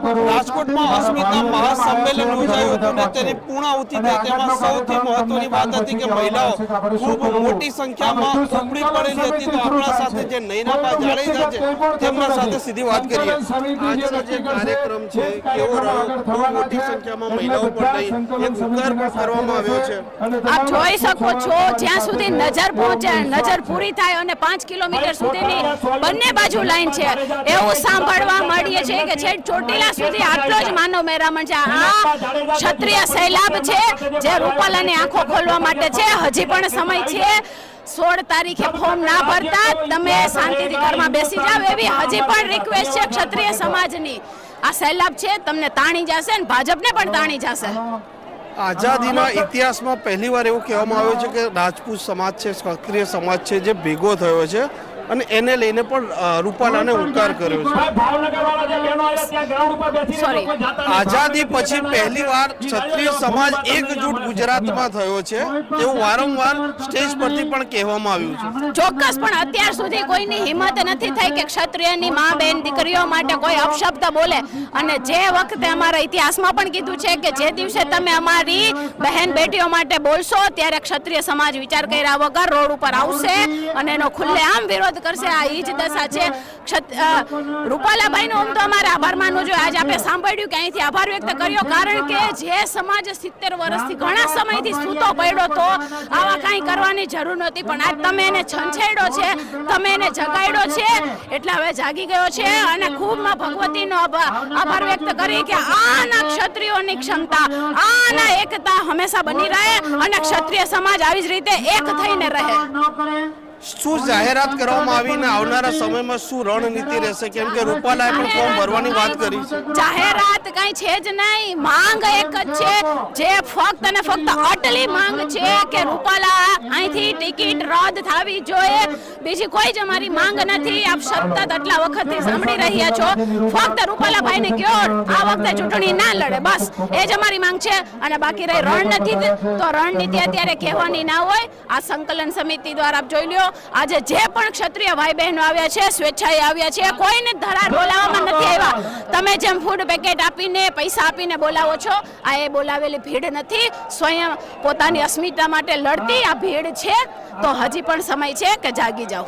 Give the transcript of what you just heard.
રાજકોટમાં અસ્મિતા મહાસંમેલન યોજાયું હતું ને તેની પૂર્ણાહુતિ થઈ. તેમાં સૌથી મહત્વની વાત હતી કે મહિલાઓ ખૂબ મોટી સંખ્યામાં ઉમટી પડેલી હતી. તો આપણા સાથે જે નૈનાબા જાડેજા છે તેમના સાથે સીધી વાત કરીએ. આજનો જે કાર્યક્રમ છે કેવો રહ્યો? ખૂબ મોટી સંખ્યામાં મહિલાઓ પણ રહી એક ઉપકાર પણ કરવામાં આવ્યો છે. આપ જોઈ શકો છો જ્યાં સુધી નજર પહોંચે નજર પૂરી થાય અને પાંચ કિલોમીટર સુધીની બંને બાજુ લાઈન છે. એવું સાંભળવા મળીએ છે કે છેક ચોટીલા સુધી આટલો જ માનવ મેરામણ છે. આ ક્ષત્રિય સૈલાબ છે જે રૂપાલાની આંખો ખોલવા માટે છે. હજી પણ સમય છે. સોળ તારીખે ફોર્મ ના ભરતા તમે શાંતિથી ઘરમાં બેસી જાવ એવી હજી પણ રિક્વેસ્ટ છે ક્ષત્રિય સમાજની. આ સૈલાબ છે તમને તાણી જશે ને ભાજપને પણ તાણી જશે. આઝાદીના ઇતિહાસમાં પહેલીવાર એવું કહેવામાં આવ્યું છે કે રાજપૂત સમાજ છે ક્ષત્રિય સમાજ છે જે ભેગો થયો છે. અને એને લઈને પણ રૂપાલાને ઉકાર કર્યો છે. આઝાદી પછી પહેલીવાર ક્ષત્રિય સમાજ એકજૂટ ગુજરાતમાં થયો છે. એવું વારંવાર સ્ટેજ પરથી પણ કહેવામાં આવ્યું છે. ચોક્કસ પણ અત્યાર સુધી કોઈની હિંમત નથી થઈ કે ક્ષત્રિયની મા બેન દીકરીઓ માટે કોઈ અપશબ્દ બોલે. અને જે વખતે અમારા ઇતિહાસમાં પણ કીધું છે કે જે દિવસે તમે અમારી બહેન બેટીઓ માટે બોલશો ત્યારે ક્ષત્રિય સમાજ વિચાર કર્યા વગર રોડ ઉપર આવશે અને એનો ખુલ્લેઆમ વિરોધ કરશે આ ઈ જ દશા છે. રૂપાલાબાઈનો આમ તો અમારે આભાર માનવો જોઈએ. આજે આપણે સાંભળ્યું કે અહીંથી આભાર વ્યક્ત કર્યો. કારણ કે જે સમાજ સિત્તેર વર્ષથી ઘણા સમયથી સૂતો પડ્યો તો આવા કાંઈ કરવાની જરૂર નહોતી. પણ આજ તમે એને છંછેડ્યો છે, તમે એને જગાડ્યો છે, એટલે હવે જાગી ગયો છે. અને ખૂબમાં ભગવતીનો આભા- આભાર વ્યક્ત કરી કે આના ક્ષત્રિયોની ક્ષમતા, આના એકતા હંમેશા બની રહે અને ક્ષત્રિય સમાજ આવી જ રીતે એક થઈને રહે. શું જાહેરાત કરવામાં આવીને આવનારા સમયમાં શું રણનીતિ રહેશે? કેમ કે રૂપાલાએ પણ ફોર્મ ભરવાની વાત કરી જાહેરાત કઈ છે જ નહીં. માંગ એક જ છે. જે ફક્ત અને ફક્ત અટલી માંગ છે કે રૂપાલા અહીંથી ટિકિટ રદ થવી જોઈએ. બીજી કોઈ જ અમારી માંગ નથી. આપ સતત આટલા વખતથી સાંભળી રહ્યા છો. ફક્ત રૂપાલાભાઈને કયો આ વખતે ચૂંટણી ના લડે. બસ, એ જ અમારી માંગ છે. અને બાકી રહી રણનીતિ તો રણનીતિ અત્યારે કહેવાની ના હોય. આ સંકલન સમિતિ દ્વારા આપ જોઈ લ્યો, આજે જે પણ ક્ષત્રિય ભાઈ બહેનો આવ્યા છે, સ્વેચ્છાએ આવ્યા છે, કોઈને ધરાર બોલાવવામાં નથી આવ્યા. તમે જેમ ફૂડ પેકેટ આપીને, પૈસા આપીને બોલાવો છો, આ એ બોલાવેલી ભીડ નથી. સ્વયં પોતાની અસ્મિતા માટે લડતી આ ભીડ છે તો હજી પણ સમય છે કે જાગી જાઓ.